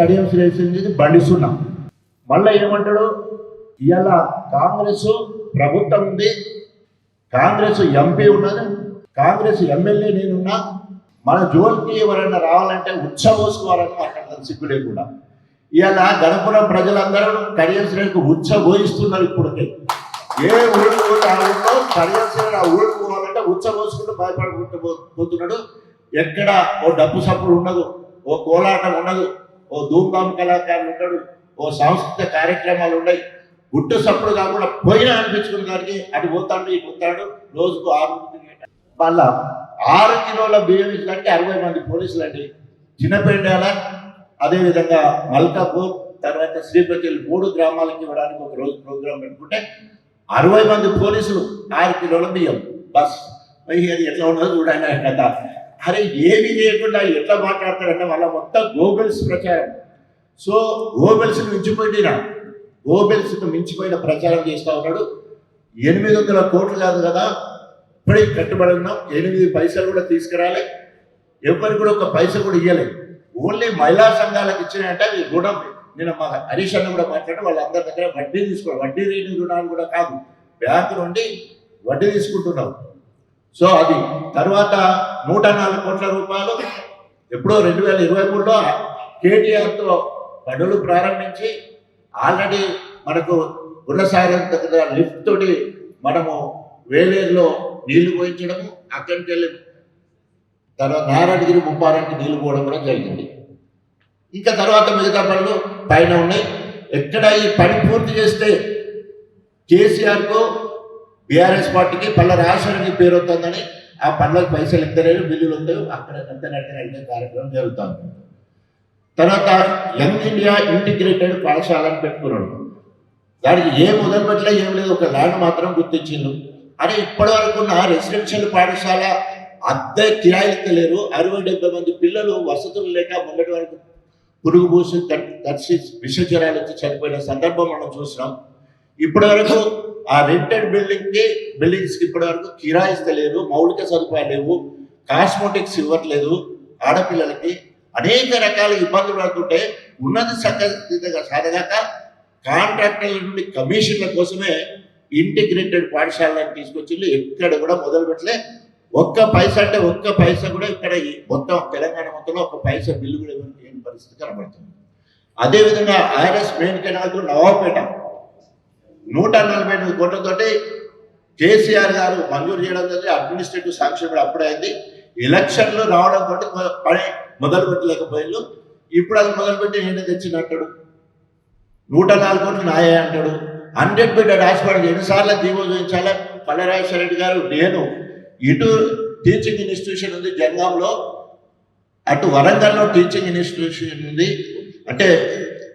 కడియం శ్రేసింది బండి సున్నా మళ్ళీ ఏమంటాడు? ఇవాళ కాంగ్రెస్ ప్రభుత్వం ఉంది కాంగ్రెస్ ఎంపీ ఉన్నది కాంగ్రెస్ ఎమ్మెల్యే నేనున్నా మన జోలికి ఎవరైనా రావాలంటే ఉచ్చబోసుకోవాలని మాట్లాడతాను సిగ్గు లేకుండా. ఇవాళ గణపురం ప్రజలందరూ కడియం శ్రేణికి ఉచ్చబోయిస్తున్నారు ఇప్పటికే. ఏ ఊళ్ళో ఆ ఊళ్ళో కడియం శ్రేణి ఆ ఊరికి పోవాలంటే ఉచ్చబోసుకుంటూ భయపడుకుంటూ పో- పోతున్నాడు. ఎక్కడ ఓ డబ్బు సప్పుడు ఉండదు ఓ కోలాటం ఉండదు. ఓ ధూమ్ధామ్ కళాకారులు ఉంటాడు ఓ సాంస్కృతిక కార్యక్రమాలు ఉన్నాయి. గుట్టు సప్పుడు కాకుండా పోయినా అనిపించుకున్న దానికి అటు పోతాడు ఇటు పోతాడు రోజుకు ఆరు మళ్ళా ఆరు కిలోల బియ్యం ఇచ్చినట్టు అరవై మంది పోలీసులు అండి. చిన్నపేండాల అదేవిధంగా మల్కాపూర్ తర్వాత శ్రీపతిల్ మూడు గ్రామాలకి ఇవ్వడానికి ఒక రోజు ప్రోగ్రాం పెట్టుకుంటే అరవై మంది పోలీసులు ఆరు కిలోల బియ్యం. బస్. అది ఎట్లా ఉన్నదో చూడండి కదా కథ. అరే ఏమీ చేయకుండా ఎట్లా మాట్లాడతారంటే వాళ్ళ మొత్తం గోగుల్స్ ప్రచారం. సో గోబెల్స్ మించిపోయిన గోబెల్స్ మించిపోయిన ప్రచారం చేస్తూ ఉన్నాడు. ఎనిమిది వందల కోట్లు కాదు కదా ఇప్పుడే కట్టుబడి ఉన్నాం. ఎనిమిది పైసలు కూడా తీసుకురాలి. ఎవరికి కూడా ఒక పైస కూడా ఇవ్వలేదు ఓన్లీ మహిళా సంఘాలకు ఇచ్చినాయంటే అది రుణం. నేను మా హరీష్ అన్న కూడా మాట్లాడి వాళ్ళందరి దగ్గర వడ్డీ తీసుకోవాలి వడ్డీ రేటు రుణాలు కూడా కాదు. బ్యాంకు నుండి వడ్డీ తీసుకుంటున్నాం. సో అది తర్వాత నూట నాలుగు కోట్ల రూపాయలు ఎప్పుడో రెండు వేల ఇరవై మూడులో కేటీఆర్తో పనులు ప్రారంభించి ఆల్రెడీ మనకు గుణసాగర్ దగ్గర లిఫ్ట్ తోటి మనము వేలేరులో నీళ్ళు పోయించడము అక్కడికి వెళ్ళి తర్వాత నారాయణగిరి ముప్పారానికి నీళ్ళు పోవడం కూడా జరిగింది. ఇంకా తర్వాత మిగతా పనులు పైన ఉన్నాయి. ఎక్కడ ఈ పని పూర్తి చేస్తే కేసీఆర్కు బీఆర్ఎస్ పార్టీకి పల్లె రాష్ట్రానికి పేరు వస్తుందని ఆ పనులకు పైసలు ఎంతలేవు బిల్లులు వస్తాయో అక్కడ ఎంత నడిచిన కార్యక్రమం జరుగుతుంది. తర్వాత యంగ్ ఇండియా ఇంటిగ్రేటెడ్ పాఠశాలను పెట్టుకున్నాడు. దానికి ఏ మొదలు పెట్టలే ఏం లేదు ఒక ల్యాండ్ మాత్రం గుర్తించిండు. అరే ఇప్పటి వరకు ఉన్న రెసిడెన్షియల్ పాఠశాల అద్దె కిరాయిలు లేరు. అరవై డెబ్బై మంది పిల్లలు వసతులు లేక మొన్నటి వరకు పురుగు పూసి తడిసి విషజ్వరాలు వచ్చి చనిపోయిన సందర్భం మనం చూసినాం. ఇప్పటి వరకు ఆ రెంటెడ్ బిల్డింగ్కి బిల్డింగ్స్కి ఇప్పటి వరకు కిరాయిస్తలేదు మౌలిక సదుపాయాలు లేవు కాస్మోటిక్స్ ఇవ్వట్లేదు ఆడపిల్లలకి అనేక రకాల ఇబ్బందులు పడుతుంటే ఉన్నది చక్కగా సాధగాక కాంట్రాక్టర్ల నుండి కమిషన్ల కోసమే ఇంటిగ్రేటెడ్ పాఠశాలను తీసుకొచ్చి ఎక్కడ కూడా మొదలు పెట్టలే. ఒక్క పైసా అంటే ఒక్క పైసా కూడా ఇక్కడ మొత్తం తెలంగాణ మొత్తంలో ఒక్క పైసా బిల్లు కూడా ఇవ్వని పరిస్థితి కనబడుతుంది. అదేవిధంగా ఆర్ఎస్ మెయిన్ కెనాల్ నవాబ్పేట నూట నలభై ఎనిమిది కోట్లతోటి కేసీఆర్ గారు మంజూరు చేయడం జరిగింది. అడ్మినిస్ట్రేటివ్ శాంక్షన్ కూడా అప్పుడైంది ఎలక్షన్లు రావడం తోటి పని మొదలు పెట్టలేకపోయారు ఇప్పుడు అది మొదలుపెట్టి నేను తెచ్చినట్టాడు నూట నాలుగు కోట్లు నాయే అంటాడు. హండ్రెడ్ బెడ్ హాస్పిటల్ ఎన్నిసార్లు జీవో చూపించాలా? పల్లెరాజేశ్వర రెడ్డి గారు నేను ఇటు టీచింగ్ ఇన్స్టిట్యూషన్ ఉంది జంగంలో అటు వరంగల్లో టీచింగ్ ఇన్స్టిట్యూషన్ ఉంది. అంటే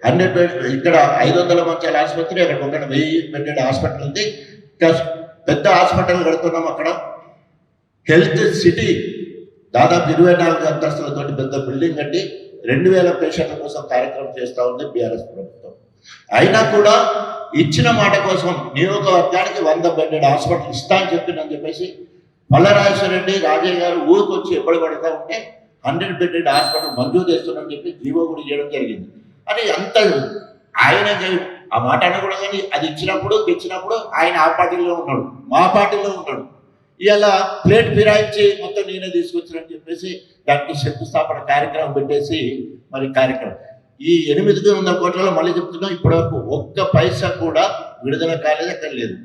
హండ్రెడ్ బెడ్ ఇక్కడ ఐదు వందల మంచాల ఆసుపత్రి అక్కడ ఒక వెయ్యి బెడ్డెడ్ హాస్పిటల్ ఉంది. ఇంకా పెద్ద హాస్పిటల్ కడుతున్నాం అక్కడ. హెల్త్ సిటీ దాదాపు ఇరవై నాలుగు అంతస్తులతోటి పెద్ద బిల్డింగ్ కట్టి రెండు వేల పేషెంట్ల కోసం కార్యక్రమం చేస్తూ ఉంది బీఆర్ఎస్ ప్రభుత్వం. అయినా కూడా ఇచ్చిన మాట కోసం నియోజకవర్గానికి వంద బెడ్డెడ్ హాస్పిటల్ ఇస్తా అని చెప్పిందని చెప్పేసి మల్లరాజేశ్వర రెడ్డి రాజయ్య గారు ఊరికొచ్చి ఎప్పుడు పడతా ఉంటే హండ్రెడ్ బెడ్డెడ్ హాస్పిటల్ మంజూరు చేస్తున్నారని చెప్పి జీవో కూడా చేయడం జరిగింది. అని అంత ఆయన ఆ మాట అనకూడదు కానీ అది ఇచ్చినప్పుడు తెచ్చినప్పుడు ఆయన ఆ పార్టీలో ఉన్నాడు మా పార్టీలో ఉన్నాడు. ఇలా ప్లేట్ ఫిరాయించి మొత్తం నేనే తీసుకొచ్చానని చెప్పేసి దానికి శంకుస్థాపన కార్యక్రమం పెట్టేసి మరి కార్యక్రమం. ఈ ఎనిమిది వందల కోట్లలో మళ్ళీ చెప్తున్నాం ఇప్పటివరకు ఒక్క పైసా కూడా విడుదల కాలేదు అక్కడ లేదు